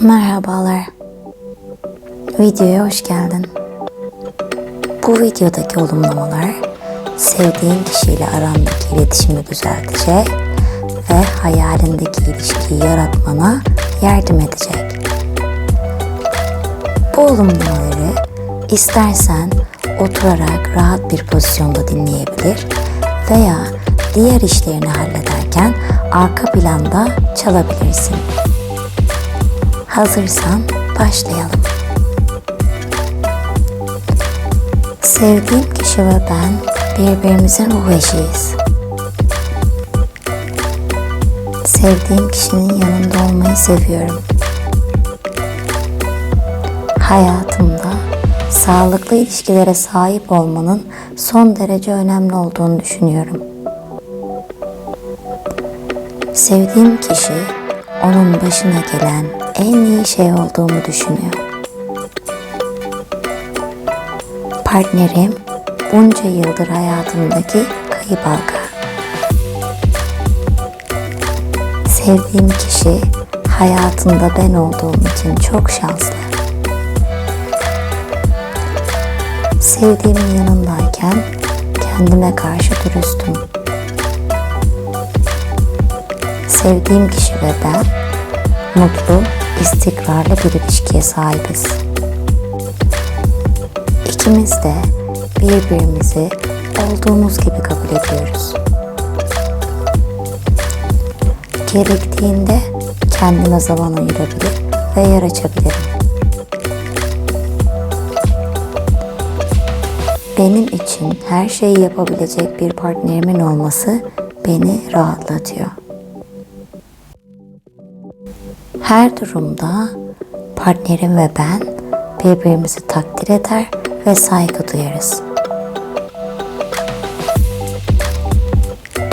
Merhabalar. Videoya hoş geldin. Bu videodaki olumlamalar sevdiğin kişiyle arandaki iletişimi düzeltecek ve hayalindeki ilişkiyi yaratmana yardım edecek. Bu olumlamaları istersen oturarak rahat bir pozisyonda dinleyebilir veya diğer işlerini hallederken arka planda çalabilirsin. Hazırsan başlayalım. Sevdiğim kişi ve ben birbirimizin ruh eşiyiz. Sevdiğim kişinin yanında olmayı seviyorum. Hayatımda sağlıklı ilişkilere sahip olmanın son derece önemli olduğunu düşünüyorum. Sevdiğim kişi onun başına gelen en iyi şey olduğumu düşünüyor. Partnerim bunca yıldır hayatımdaki kayıp halka. Sevdiğim kişi hayatında ben olduğum için çok şanslı. Sevdiğimin yanındayken kendime karşı dürüstüm. Sevdiğim kişi ve ben mutlu, istikrarlı bir ilişkiye sahibiz. İkimiz de birbirimizi olduğumuz gibi kabul ediyoruz. Gerektiğinde kendime zaman ayırabilir ve yer açabilirim. Benim için her şeyi yapabilecek bir partnerimin olması beni rahatlatıyor. Her durumda partnerim ve ben birbirimizi takdir eder ve saygı duyarız.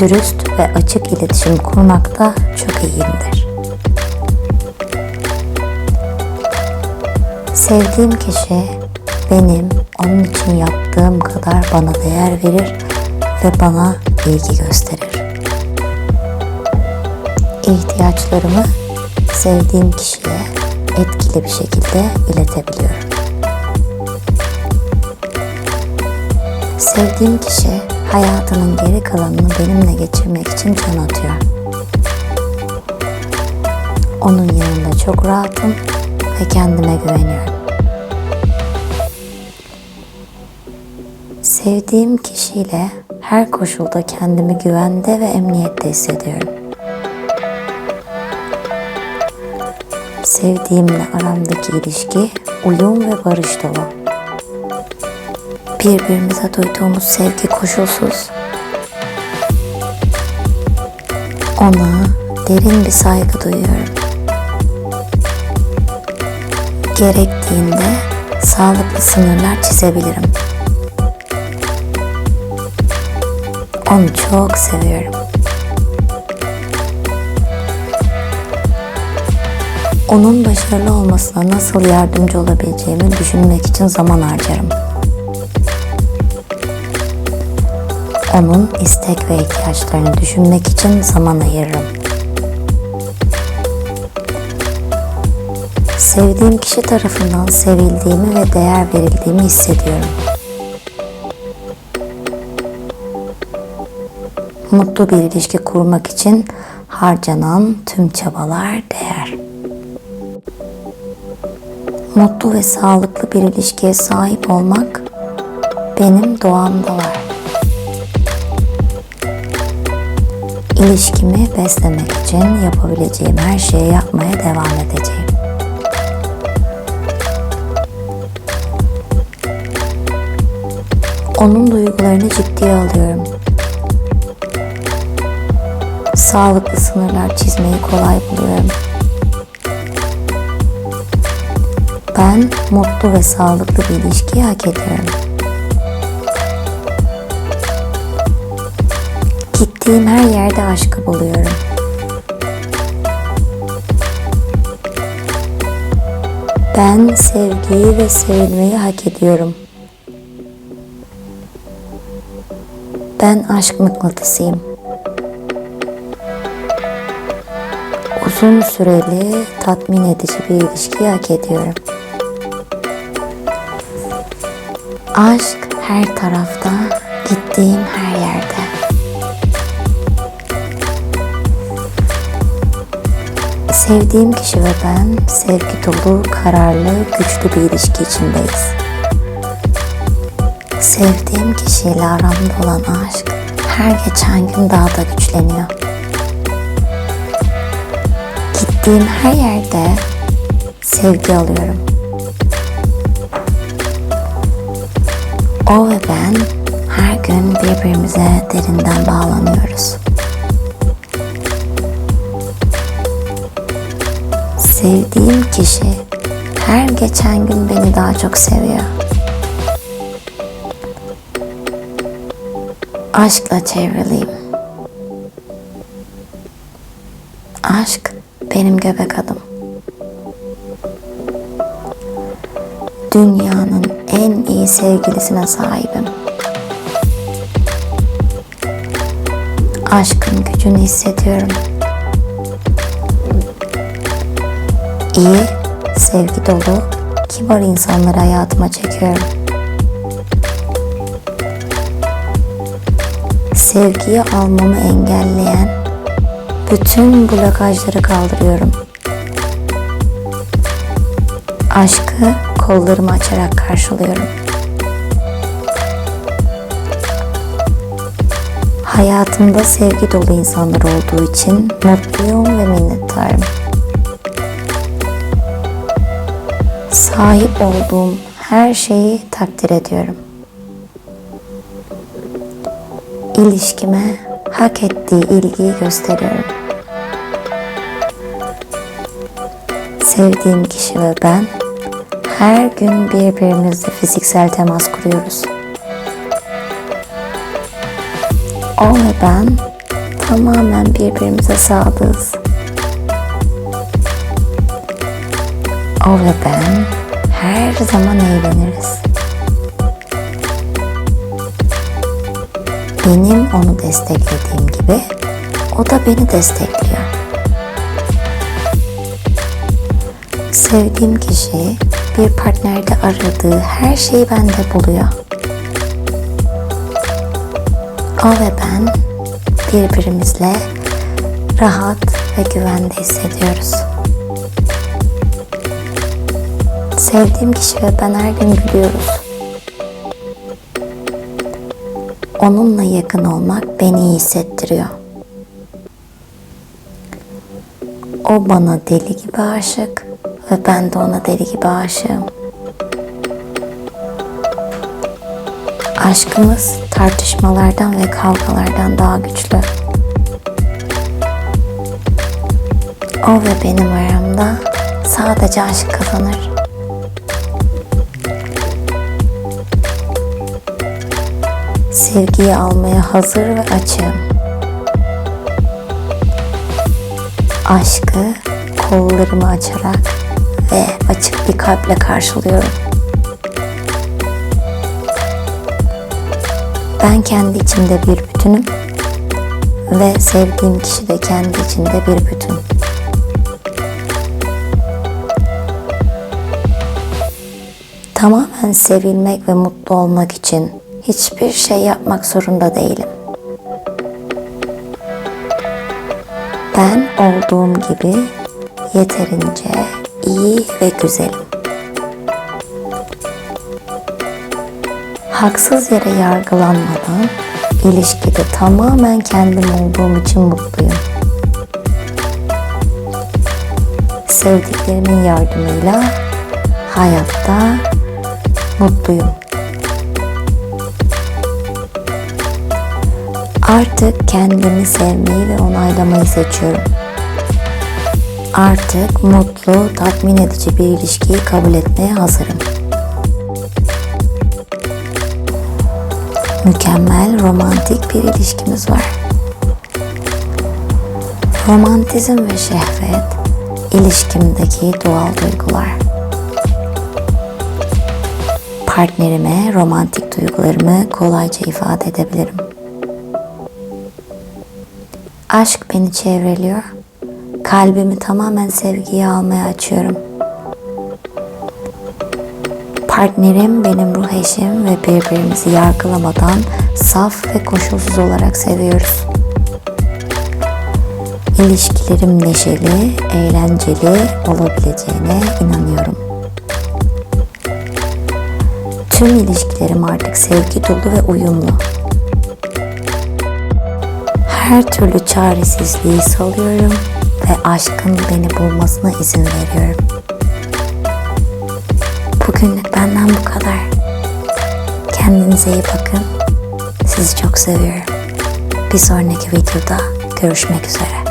Dürüst ve açık iletişim kurmakta çok iyiyimdir. Sevdiğim kişi benim onun için yaptığım kadar bana değer verir ve bana ilgi gösterir. İhtiyaçlarımı sevdiğim kişiye etkili bir şekilde iletebiliyorum. Sevdiğim kişi hayatının geri kalanını benimle geçirmek için can atıyor. Onun yanında çok rahatım ve kendime güveniyorum. Sevdiğim kişiyle her koşulda kendimi güvende ve emniyette hissediyorum. Sevdiğimle aramdaki ilişki uyum ve barış dolu. Birbirimize duyduğumuz sevgi koşulsuz. Ona derin bir saygı duyuyorum. Gerektiğinde sağlıklı sınırlar çizebilirim. Onu çok seviyorum. Onun başarılı olmasına nasıl yardımcı olabileceğimi düşünmek için zaman harcarım. Onun istek ve ihtiyaçlarını düşünmek için zaman ayırırım. Sevdiğim kişi tarafından sevildiğimi ve değer verildiğimi hissediyorum. Mutlu bir ilişki kurmak için harcanan tüm çabalar değer. Mutlu ve sağlıklı bir ilişkiye sahip olmak benim doğamda var. İlişkimi beslemek için yapabileceğim her şeyi yapmaya devam edeceğim. Onun duygularını ciddiye alıyorum. Sağlıklı sınırlar çizmeyi kolay buluyorum. Ben mutlu ve sağlıklı bir ilişkiyi hak ediyorum. Gittiğim her yerde aşkı buluyorum. Ben sevgiyi ve sevilmeyi hak ediyorum. Ben aşk mıknatısıyım. uzun süreli, tatmin edici bir ilişki hak ediyorum. Aşk her tarafta, gittiğim her yerde. Sevdiğim kişi ve ben sevgi dolu, kararlı, güçlü bir ilişki içindeyiz. Sevdiğim kişiyle aramda olan aşk her geçen gün daha da güçleniyor. Gittiğim her yerde sevgi alıyorum. O ve ben her gün birbirimize derinden bağlanıyoruz. Sevdiğim kişi her geçen gün beni daha çok seviyor. Aşkla çevriliyim. Aşk benim göbek adım. Dünyanın en iyi sevgilisine sahibim. Aşkın gücünü hissediyorum. İyi, sevgi dolu, kibar insanları hayatıma çekiyorum. Sevgiyi almamı engelleyen bütün blokajları kaldırıyorum. Aşkı kollarımı açarak karşılıyorum. Hayatımda sevgi dolu insanlar olduğu için mutluyum ve minnettarım. Sahip olduğum her şeyi takdir ediyorum. İlişkime hak ettiği ilgiyi gösteriyorum. Sevdiğim kişi ve ben her gün birbirimizle fiziksel temas kuruyoruz. O ve ben tamamen birbirimize sadığız. O ve ben her zaman eğleniriz. Benim onu desteklediğim gibi o da beni destekliyor. Sevdiğim kişi bir partnerde aradığı her şeyi bende buluyor. O ve ben birbirimizle rahat ve güvende hissediyoruz. Sevdiğim kişi ve ben her gün gülüyoruz. Onunla yakın olmak beni iyi hissettiriyor. O bana deli gibi aşık ve ben de ona deli gibi aşığım. Aşkımız tartışmalardan ve kavgalardan daha güçlü. O ve benim aramda sadece aşk kazanır. Sevgiyi almaya hazır ve açığım. Aşkı kollarımı açarak ve açık bir kalple karşılıyorum. Ben kendi içimde bir bütünüm ve sevdiğim kişi de kendi içinde bir bütün. Tamamen sevilmek ve mutlu olmak için hiçbir şey yapmak zorunda değilim. Ben olduğum gibi yeterince iyi ve güzelim. Haksız yere yargılanmadan ilişkide tamamen kendim olduğum için mutluyum. Sevdiklerimin yardımıyla hayatta mutluyum. Artık kendimi sevmeyi ve onaylamayı seçiyorum. Artık mutlu, tatmin edici bir ilişkiyi kabul etmeye hazırım. Mükemmel, romantik bir ilişkimiz var. Romantizm ve şehvet ilişkimdeki doğal duygular. Partnerime romantik duygularımı kolayca ifade edebilirim. Aşk beni çevreliyor, Kalbimi tamamen sevgiye almaya açıyorum. Partnerim benim ruh eşim ve birbirimizi yargılamadan saf ve koşulsuz olarak seviyoruz. İlişkilerim neşeli, eğlenceli olabileceğine inanıyorum. Tüm ilişkilerim artık sevgi dolu ve uyumlu. Her türlü çaresizliği salıyorum ve aşkın beni bulmasına izin veriyorum. Bugünlük benden bu kadar. Kendinize iyi bakın. Sizi çok seviyorum. Bir sonraki videoda görüşmek üzere.